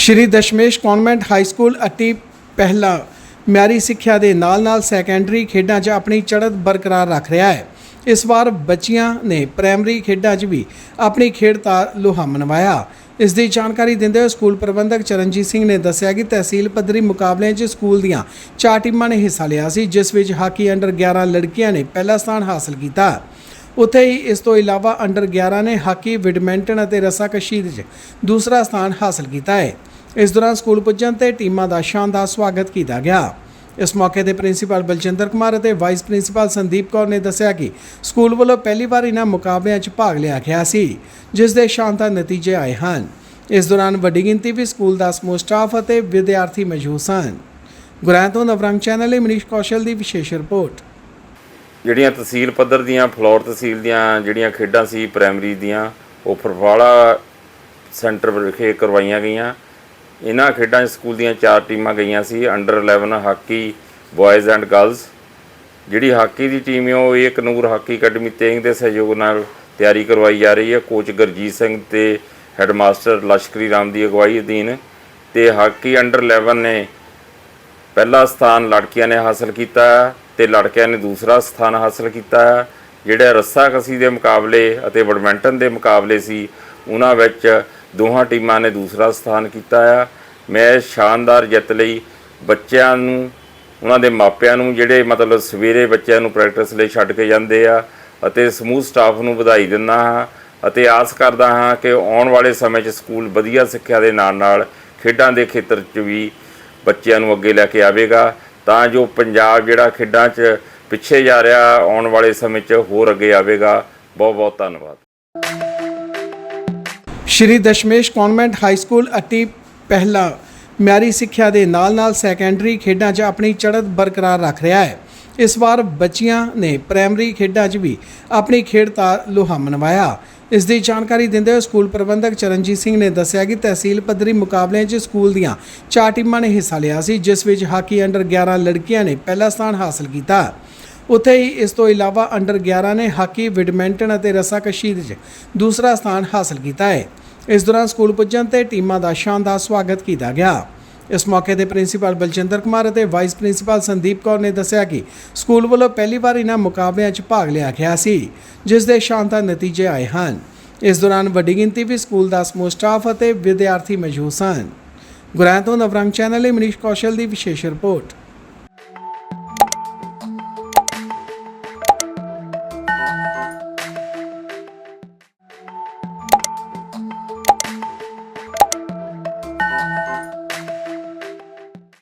Shri Dashmesh convent high school ਅਟੀ ਪਹਿਲਾ ਮਿਆਰੀ ਸਿੱਖਿਆ ਦੇ ਨਾਲ-ਨਾਲ ਸੈਕੰਡਰੀ ਖੇਡਾਂ 'ਚ ਆਪਣੀ ਚੜ੍ਹਤ ਬਰਕਰਾਰ ਰੱਖ ਰਿਹਾ ਹੈ। ਇਸ ਵਾਰ ਬੱਚੀਆਂ ਨੇ ਪ੍ਰਾਇਮਰੀ ਖੇਡਾਂ 'ਚ ਵੀ ਆਪਣੀ ਖੇਡ ਦਾ ਲੋਹਾ ਮਨਵਾਇਆ। ਇਸ ਦੀ ਜਾਣਕਾਰੀ ਦਿੰਦੇ ਹੋਏ ਸਕੂਲ ਪ੍ਰਬੰਧਕ ਚਰਨਜੀਤ ਸਿੰਘ ਨੇ ਦੱਸਿਆ ਕਿ ਤਹਿਸੀਲ ਪੱਧਰੀ ਮੁਕਾਬਲਿਆਂ 'ਚ ਸਕੂਲ ਦੀਆਂ ਚਾਰ ਟੀਮਾਂ ਨੇ ਹਿੱਸਾ ਲਿਆ ਸੀ, ਜਿਸ ਵਿੱਚ ਹਾਕੀ ਅੰਡਰ 11 ਲੜਕੀਆਂ ਨੇ ਪਹਿਲਾ ਸਥਾਨ ਹਾਸਲ ਕੀਤਾ। ਉੱਥੇ ਹੀ ਇਸ ਤੋਂ ਇਲਾਵਾ ਅੰਡਰ 11 ਨੇ ਹਾਕੀ ਬੈਡਮਿੰਟਨ ਅਤੇ ਰੱਸਾਕਸ਼ੀ 'ਚ ਦੂਸਰਾ ਸਥਾਨ ਹਾਸਲ ਕੀਤਾ ਹੈ। ਇਸ ਦੌਰਾਨ ਸਕੂਲ ਪੁੱਜਣ ਤੇ ਟੀਮਾਂ ਦਾ ਸ਼ਾਨਦਾਰ ਸਵਾਗਤ ਕੀਤਾ ਗਿਆ। ਇਸ ਮੌਕੇ ਤੇ ਪ੍ਰਿੰਸੀਪਲ ਬਲਜਿੰਦਰ ਕੁਮਾਰ ਅਤੇ ਵਾਈਸ ਪ੍ਰਿੰਸੀਪਲ ਸੰਦੀਪ ਕੌਰ ਨੇ ਦੱਸਿਆ ਕਿ ਸਕੂਲ ਵੱਲੋਂ ਪਹਿਲੀ ਵਾਰ ਇਹਨਾਂ ਮੁਕਾਬਲਿਆਂ 'ਚ ਭਾਗ ਲਿਆ ਗਿਆ ਸੀ, ਜਿਸ ਦੇ ਸ਼ਾਨਦਾਰ ਨਤੀਜੇ ਆਏ ਹਨ। ਇਸ ਦੌਰਾਨ ਵੱਡੀ ਗਿਣਤੀ ਵਿੱਚ ਸਕੂਲ ਦਾ ਸਮੂਹ ਸਟਾਫ ਅਤੇ ਵਿਦਿਆਰਥੀ ਮੌਜੂਦ ਸਨ। ਗੁਰਾਂ ਤੋਂ ਨਵਰੰਗ ਚੈਨਲ ਲਈ ਮਨੀਸ਼ ਕੌਸ਼ਲ ਦੀ ਵਿਸ਼ੇਸ਼ ਰਿਪੋਰਟ। ਜਿਹੜੀਆਂ ਤਹਿਸੀਲ ਪੱਧਰ ਦੀਆਂ, ਫਲੋਰ ਤਹਿਸੀਲ ਦੀਆਂ ਜਿਹੜੀਆਂ ਖੇਡਾਂ ਸੀ, ਪ੍ਰਾਇਮਰੀ ਦੀਆਂ, ਉਹ ਫਰਵਾਲਾ ਸੈਂਟਰ ਵਿਖੇ ਕਰਵਾਈਆਂ ਗਈਆਂ। ਇਹਨਾਂ ਖੇਡਾਂ 'ਚ ਸਕੂਲ ਦੀਆਂ ਚਾਰ ਟੀਮਾਂ ਗਈਆਂ ਸੀ under 11 hockey boys and girls ਜਿਹੜੀ ਹਾਕੀ ਦੀ ਟੀਮ ਹੈ, ਉਹ ਇੱਕ ਨੂਰ ਹਾਕੀ ਅਕੈਡਮੀ ਤੇਂਗ ਦੇ ਸਹਿਯੋਗ ਨਾਲ ਤਿਆਰੀ ਕਰਵਾਈ ਜਾ ਰਹੀ ਹੈ। ਕੋਚ ਗੁਰਜੀਤ ਸਿੰਘ ਤੇ ਹੈਡਮਾਸਟਰ ਲਸ਼ਕਰੀ ਰਾਮ ਦੀ ਅਗਵਾਈ ਅਧੀਨ। ਤੇ ਹਾਕੀ ਅੰਡਰ 11 ਨੇ ਪਹਿਲਾ ਸਥਾਨ ਲੜਕੀਆਂ ਨੇ ਹਾਸਲ ਕੀਤਾ ਹੈ ਤੇ ਲੜਕਿਆਂ ਨੇ ਦੂਸਰਾ ਸਥਾਨ ਹਾਸਲ ਕੀਤਾ ਹੈ। ਜਿਹੜੇ ਰੱਸਾਕਸੀ ਦੇ ਮੁਕਾਬਲੇ ਅਤੇ ਬੈਡਮਿੰਟਨ ਦੇ ਮੁਕਾਬਲੇ ਸੀ, ਉਹਨਾਂ ਵਿੱਚ ਦੋਹਾਂ ਟੀਮਾਂ ਨੇ ਦੂਸਰਾ ਸਥਾਨ ਕੀਤਾ ਆ। ਮੈਂ ਸ਼ਾਨਦਾਰ ਜਿੱਤ ਲਈ ਬੱਚਿਆਂ ਨੂੰ, ਉਹਨਾਂ ਦੇ ਮਾਪਿਆਂ ਨੂੰ, ਜਿਹੜੇ ਮਤਲਬ ਸਵੇਰੇ ਬੱਚਿਆਂ ਨੂੰ ਪ੍ਰੈਕਟਿਸ ਲਈ ਛੱਡ ਕੇ ਜਾਂਦੇ ਆ ਅਤੇ ਸਮੂਹ ਸਟਾਫ ਨੂੰ ਵਧਾਈ ਦਿੰਦਾ ਹਾਂ ਅਤੇ ਆਸ ਕਰਦਾ ਹਾਂ ਕਿ ਆਉਣ ਵਾਲੇ ਸਮੇਂ 'ਚ ਸਕੂਲ ਵਧੀਆ ਸਿੱਖਿਆ ਦੇ ਨਾਲ ਨਾਲ ਖੇਡਾਂ ਦੇ ਖੇਤਰ 'ਚ ਵੀ ਬੱਚਿਆਂ ਨੂੰ ਅੱਗੇ ਲੈ ਕੇ ਆਵੇਗਾ। ਤਾਂ ਜੋ ਪੰਜਾਬ ਜਿਹੜਾ ਖੇਡਾਂ 'ਚ ਪਿੱਛੇ ਜਾ ਰਿਹਾ, ਆਉਣ ਵਾਲੇ ਸਮੇਂ 'ਚ ਹੋਰ ਅੱਗੇ ਆਵੇਗਾ। ਬਹੁਤ ਬਹੁਤ ਧੰਨਵਾਦ। Shri Dashmesh convent high school ਅਟੀ ਪਹਿਲਾ ਮਿਆਰੀ ਸਿੱਖਿਆ ਦੇ ਨਾਲ-ਨਾਲ ਸੈਕੰਡਰੀ ਖੇਡਾਂ 'ਚ ਆਪਣੀ ਚੜ੍ਹਤ ਬਰਕਰਾਰ ਰੱਖ ਰਿਹਾ ਹੈ। ਇਸ ਵਾਰ ਬੱਚੀਆਂ ਨੇ ਪ੍ਰਾਇਮਰੀ ਖੇਡਾਂ 'ਚ ਵੀ ਆਪਣੀ ਖੇਡ ਦਾ ਲੋਹਾ ਮਨਵਾਇਆ। ਇਸ ਦੀ ਜਾਣਕਾਰੀ ਦਿੰਦੇ ਹੋਏ ਸਕੂਲ ਪ੍ਰਬੰਧਕ ਚਰਨਜੀਤ ਸਿੰਘ ਨੇ ਦੱਸਿਆ ਕਿ ਤਹਿਸੀਲ ਪੱਧਰੀ ਮੁਕਾਬਲਿਆਂ 'ਚ ਸਕੂਲ ਦੀਆਂ ਚਾਰ ਟੀਮਾਂ ਨੇ ਹਿੱਸਾ ਲਿਆ ਸੀ, ਜਿਸ ਵਿੱਚ ਹਾਕੀ ਅੰਡਰ 11 ਲੜਕੀਆਂ ਨੇ ਪਹਿਲਾ ਸਥਾਨ ਹਾਸਲ ਕੀਤਾ। ਉੱਥੇ ਹੀ ਇਸ ਤੋਂ ਇਲਾਵਾ ਅੰਡਰ 11 ਨੇ ਹਾਕੀ ਬੈਡਮਿੰਟਨ ਅਤੇ ਰੱਸਾਕਸ਼ੀ 'ਚ ਦੂਸਰਾ ਸਥਾਨ ਹਾਸਲ ਕੀਤਾ ਹੈ। ਇਸ ਦੌਰਾਨ ਸਕੂਲ ਪੁੱਜਣ ਤੇ ਟੀਮਾਂ ਦਾ ਸ਼ਾਨਦਾਰ ਸਵਾਗਤ ਕੀਤਾ ਗਿਆ। ਇਸ ਮੌਕੇ ਤੇ ਪ੍ਰਿੰਸੀਪਲ ਬਲਜਿੰਦਰ ਕੁਮਾਰ ਅਤੇ ਵਾਈਸ ਪ੍ਰਿੰਸੀਪਲ ਸੰਦੀਪ ਕੌਰ ਨੇ ਦੱਸਿਆ ਕਿ ਸਕੂਲ ਵੱਲੋਂ ਪਹਿਲੀ ਵਾਰ ਇਹਨਾਂ ਮੁਕਾਬਲਿਆਂ 'ਚ ਭਾਗ ਲਿਆ ਗਿਆ ਸੀ, ਜਿਸ ਦੇ ਸ਼ਾਨਦਾਰ ਨਤੀਜੇ ਆਏ ਹਨ। ਇਸ ਦੌਰਾਨ ਵੱਡੀ ਗਿਣਤੀ ਵਿੱਚ ਸਕੂਲ ਦਾ ਸਮੂਹ ਸਟਾਫ ਅਤੇ ਵਿਦਿਆਰਥੀ ਮੌਜੂਦ ਸਨ। ਗੁਰਾਂ ਤੋਂ ਨਵਰੰਗ ਚੈਨਲ ਲਈ ਮਨੀਸ਼ ਕੌਸ਼ਲ ਦੀ ਵਿਸ਼ੇਸ਼ ਰਿਪੋਰਟ।